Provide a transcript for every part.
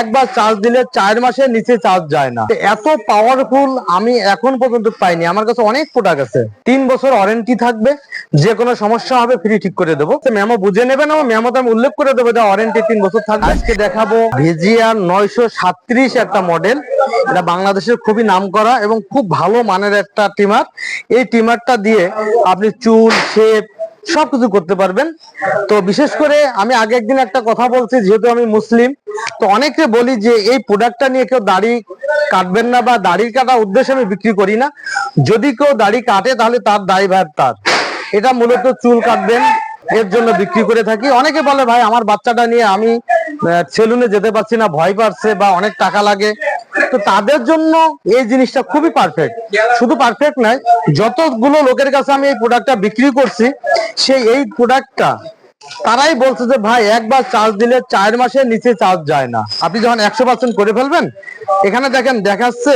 একবার চার্জ দিলে চার মাসের নিচে চার্জ যায় না। এত পাওয়ারফুল আমি এখন পর্যন্ত পাইনি। আমার কাছে অনেক প্রোডাক্ট আছে। তিন বছর ওয়ারেন্টি থাকবে। যে কোনো সমস্যা হবে ফ্রি ঠিক করে দেবো। মেমো বুঝে নেবেন এবং মেমোতে আমি উল্লেখ করে দেবো যে ওয়ারেন্টি তিন বছর থাকবে। আজকে দেখাবো ভিজিআর নয়শো সাত্রিশ একটা মডেল এটা বাংলাদেশের খুবই নাম করা এবং খুব ভালো মানের একটা টিমার। এই টিমারটা দিয়ে আপনি চুল শেপ সবকিছু করতে পারবেন। তো বিশেষ করে আমি আগে একদিন একটা কথা বলছি, যেহেতু আমি মুসলিম, তো অনেকে বলি যে এই প্রোডাক্টটা নিয়ে কেউ দাড়ি কাটবেন না বা দাড়ি কাটার উদ্দেশ্যে আমি বিক্রি করি না। যদি কেউ দাড়ি কাটে, তাহলে তার দাড়ি ভাই তার। এটা মূলত চুল কাটবেন, এর জন্য বিক্রি করে থাকি। অনেকে বলে, ভাই, আমার বাচ্চাটা নিয়ে আমি সেলুনে যেতে পারছি না, ভয় পাচ্ছে বা অনেক টাকা লাগে। তো তাদের জন্য এই জিনিসটা খুবই পারফেক্ট শুধু পারফেক্ট নয়, যতগুলো লোকের কাছে আমি এই প্রোডাক্টটা বিক্রি করছি, সেই এই প্রোডাক্টটা তারাই বলছে যে, ভাই, একবার চার্জ দিলে চার মাসের নিচে চার্জ যায় না। আপনি যখন একশো পার্সেন্ট করে ফেলবেন, এখানে দেখেন, দেখাচ্ছে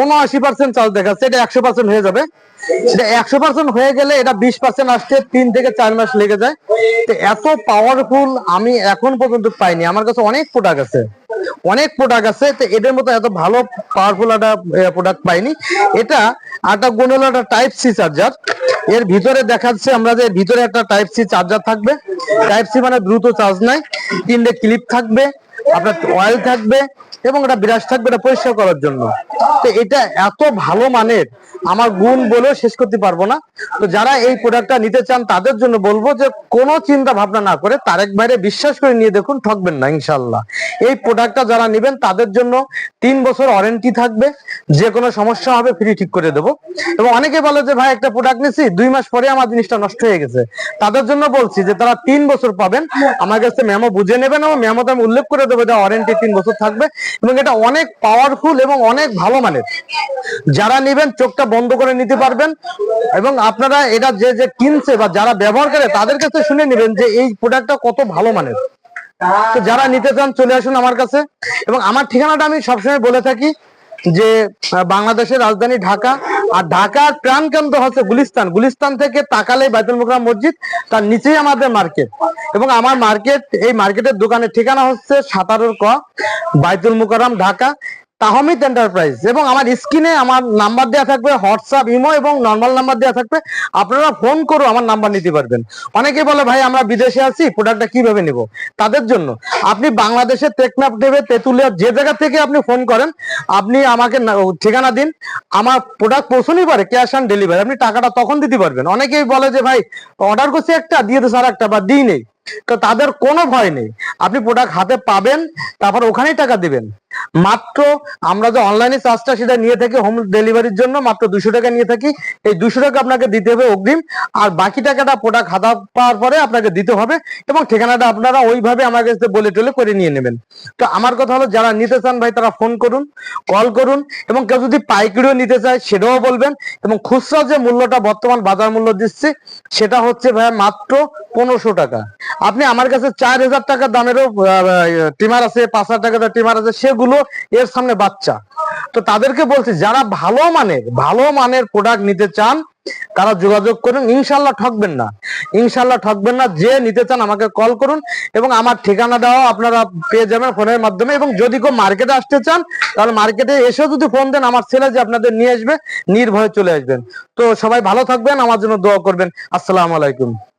উনআশি পার্সেন্ট চার্জ দেখাচ্ছে, এটা একশো পার্সেন্ট হয়ে যাবে। এটা একশো পার্সেন্ট হয়ে গেলে এটা বিশ পার্সেন্ট আসতে তিন থেকে চার মাস লেগে যায়। তো এত পাওয়ারফুল আমি এখন পর্যন্ত পাইনি। আমার কাছে অনেক প্রোডাক্ট আছে। অনেক প্রোডাক্ট আছে এদের মতো এত ভালো পাওয়ারফুল একটা প্রোডাক্ট পাইনি। এটা আটা গুণ একটা টাইপ সি চার্জার এর ভিতরে দেখাচ্ছে আমরা যে ভিতরে একটা টাইপ সি চার্জার থাকবে। টাইপ সি মানে দ্রুত চার্জ নাই। তিনটে ক্লিপ থাকবে। আপনার অয়েল থাকবে। এবং এটা বিরাজ থাকবে এটা পরিষ্কার করার জন্য। তো এটা এত ভালো মানের, আমার গুণ বলেও শেষ করতে পারব না। তো যারা এই প্রোডাক্টটা নিতে চান, তাদের জন্য বলব যে কোনো চিন্তা ভাবনা না করে তারেক বাইরে বিশ্বাস করে নিয়ে দেখুন, ঠকবেন না ইনশাল্লাহ এই প্রোডাক্টটা যারা নেবেন, তাদের জন্য তিন বছর ওয়ারেন্টি থাকবে। যে কোনো সমস্যা হবে ফ্রি ঠিক করে দেবো। এবং অনেকে বলে যে, ভাই, একটা প্রোডাক্ট নিছি, দুই মাস পরে আমার জিনিসটা নষ্ট হয়ে গেছে। তাদের জন্য বলছি যে, তারা তিন বছর পাবেন। আমার কাছে মেমো বুঝে নেবেন এবং মেমোতে আমি উল্লেখ করে দেবো যে ওয়ারেন্টি তিন বছর থাকবে। এবং এটা অনেক পাওয়ারফুল এবং অনেক ভালো মানের। যারা নিবেন, চোখটা বন্ধ করে নিতে পারবেন এবং আপনারা এটা যে যে কিনছে বা যারা ব্যবহার করে, তাদের কাছে শুনে নেবেন যে এই প্রোডাক্টটা কত ভালো মানের। তো যারা নিতে চান, চলে আসুন আমার কাছে। এবং আমার ঠিকানাটা আমি সবসময় বলে থাকি যে বাংলাদেশের রাজধানী ঢাকা। আর ঢাকার প্রাণকেন্দ্র হচ্ছে গুলিস্তান। গুলিস্তান থেকে তাকালে বাইতুল মুকরাম মসজিদ, তার নিচেই আমাদের মার্কেট। এবং আমার মার্কেট, এই মার্কেটের দোকানের ঠিকানা হচ্ছে সাতারোর ক, বাইতুল মুকরাম ঢাকা। তাহমিদ এন্টারপ্রাইজ এবং আমার স্ক্রিনে আমার নাম্বার দেওয়া থাকবে, হোয়াটসঅ্যাপ, ইমো এবং নর্মাল নাম্বার দেওয়া থাকবে। আপনারা ফোন করো আমার নাম্বার নিতে পারবেন। অনেকে বলে, ভাই, আমরা বিদেশে আছি প্রোডাক্টটা কীভাবে নেব? তাদের জন্য, আপনি বাংলাদেশের টেকনাফ দেবে তেতুলিয়া যে জায়গা থেকে আপনি ফোন করেন, আপনি আমাকে ঠিকানা দিন। আমার প্রোডাক্ট পৌঁছনি পারে ক্যাশ অন ডেলিভারি আপনি টাকাটা তখন দিতে পারবেন। অনেকেই বলে যে, ভাই অর্ডার করছি একটা, দিয়ে দিস আর একটা বা দিই নেই। তো তাদের কোনো ভয় নেই। আপনি প্রোডাক্ট হাতে পাবেন, তারপর ওখানেই টাকা দিবেন। মাত্র আমরা যে অনলাইনে চার্জটা সেটা নিয়ে থাকি হোম ডেলিভারির জন্য মাত্র দুশো টাকা নিয়ে থাকি। এই দুশো টাকা আপনাকে দিতে হবে অগ্রিম। আর বাকি টাকাটা প্রোডাক্ট হাতা পাওয়ার পরে আপনাকে দিতে হবে এবং ঠিকানাটা আপনারা ওইভাবে আমার কাছে বলে টলে করে নিয়ে নেবেন। তো আমার কথা হলো, যারা নিতে চান ভাই, তারা ফোন করুন কল করুন এবং কেউ যদি পাইকারিও নিতে চায় সেটাও বলবেন এবং খুচরা যে মূল্যটা বর্তমান বাজার মূল্য দিচ্ছে, সেটা হচ্ছে ভাই মাত্র পনেরোশো টাকা। আপনি আমার কাছে চার হাজার টাকা দামেরও টিমার আছে, পাঁচ হাজার টাকা টিমার আছে, সেগুলো এর সামনে বাচ্চা। তো তাদেরকে বলছি, যারা ভালো মানের ভালো মানের প্রোডাক্ট নিতে চান, তারা যোগাযোগ করুন। ইনশাল্লাহ ঠকবেন না। ইনশাল্লাহ ঠকবেন না। যে নিতে চান আমাকে কল করুন এবং আমার ঠিকানাটাও আপনারা পেয়ে যাবেন ফোনের মাধ্যমে এবং যদি কেউ মার্কেটে আসতে চান, তাহলে মার্কেটে এসেও যদি ফোন দেন, আমার ছেলে যে আপনাদের নিয়ে আসবে, নির্ভয়ে চলে আসবেন। তো সবাই ভালো থাকবেন, আমার জন্য দোয়া করবেন। আসসালামু আলাইকুম।